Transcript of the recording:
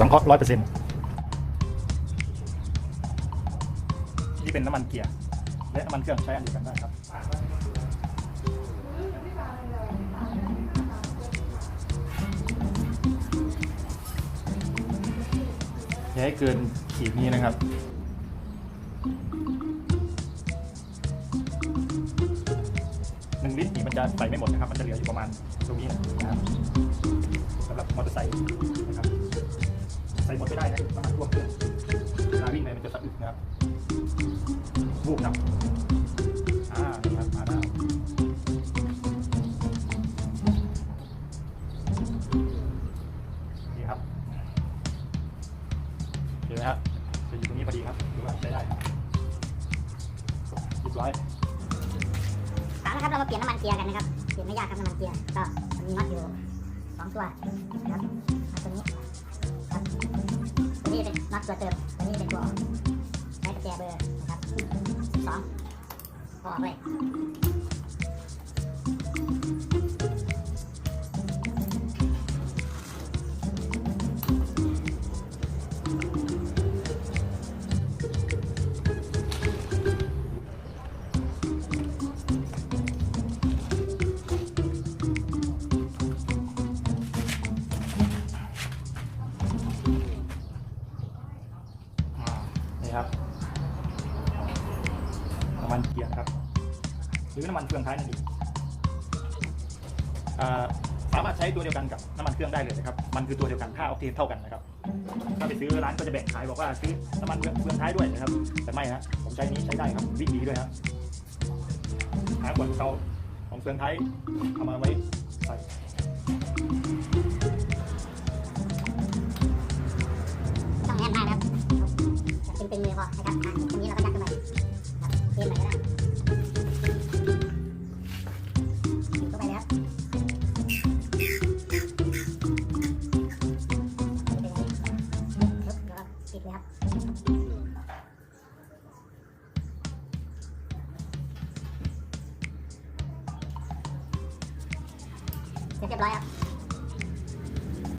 สังเคราะห์ร้อยเปอร์เซ็นต์นี่เป็นน้ำมันเกียร์ และน้ำมันเครื่องใช้อันเดียวกันได้ครับอย่าให้เกินขีดนี้นะครับหนึ่งลิตรนี่มันจะใส่ไม่หมดนะครับ มันจะเหลืออยู่ประมาณตรงนี้นะครับสำหรับมอเตอร์ไซค์นะครับ หมดไม่ได้นะน้ำมันท่วมเครื่องเวลาวิ่งไปมันจะสะอึกนะครับวูบครับอ่าครับมาแล้วนี่ครับเห็นไหมครับจะอยู่ตรงนี้พอดีครับดูว่าได้ได้ครับเรียบร้อยสามนะครับเรามาเปลี่ยนน้ำมันเกียร์กันนะครับ เปลี่ยนไม่ยากครับน้ำมันเกียร์ ก็มีน็อตอยู่สองตัวนะครับ ตัวเติมตัวนี้เป็นตัวออกใช้ตแกรงเบอร์นะครับสองออกเลย ครับน้ำมันเกียร์ครับ หรือน้ำมันเครื่องท้ายนั่นเองสามารถใช้ตัวเดียวกันกับน้ำมันเครื่องได้เลยนะครับ มันคือตัวเดียวกันค่าออกเทนเท่ากันนะครับ ถ้าไปซื้อร้านก็จะแบ่งขายบอกว่าซื้อน้ำมันเครื่องท้ายด้วยนะครับ แต่ไม่ฮะผมใช้นี้ใช้ได้ครับวิ่งดีด้วยครับหาขวดเก่าของเครื่องท้ายเอามาไว้ ยครับเสร็จเรียบร้อยครับ